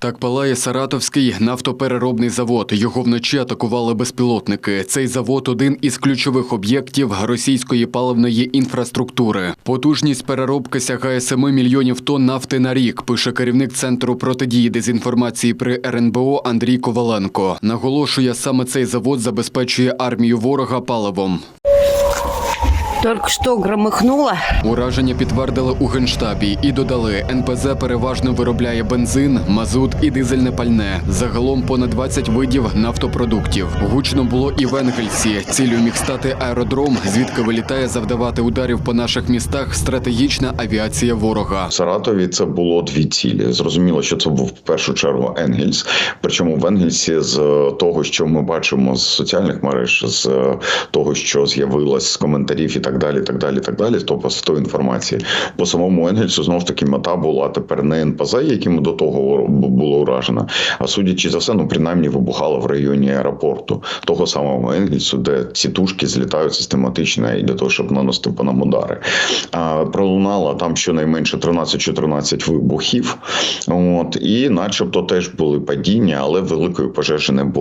Так палає Саратовський нафтопереробний завод. Його вночі атакували безпілотники. Цей завод один із ключових об'єктів російської паливної інфраструктури. Потужність переробки сягає 7 мільйонів тонн нафти на рік. Пише керівник центру протидії дезінформації при РНБО Андрій Коваленко. Наголошує, саме цей завод забезпечує армію ворога паливом. Только что громыхнуло. Ураження підтвердили у генштабі і додали, НПЗ переважно виробляє бензин, мазут і дизельне пальне. Загалом понад 20 видів нафтопродуктів. Гучно було і в Енгельсі. Ціллю міг стати аеродром, звідки вилітає завдавати ударів по наших містах стратегічна авіація ворога. В Саратові це було дві цілі. Зрозуміло, що це був в першу чергу Енгельс. Причому в Енгельсі з того, що ми бачимо з соціальних мереж, з того, що з'явилось з коментарів і так далі, так далі, так далі, тобто з тої інформації. По самому Енгельсу знов таки мета була тепер не НПЗ, яким до того було уражено, а судячи за все, ну принаймні вибухало в районі аеропорту того самого Енгельсу, де ці тушки злітають систематично і для того, щоб наносити по нам удари. А, пролунало там щонайменше 13-14 вибухів. От і, начебто, теж були падіння, але великої пожежі не було.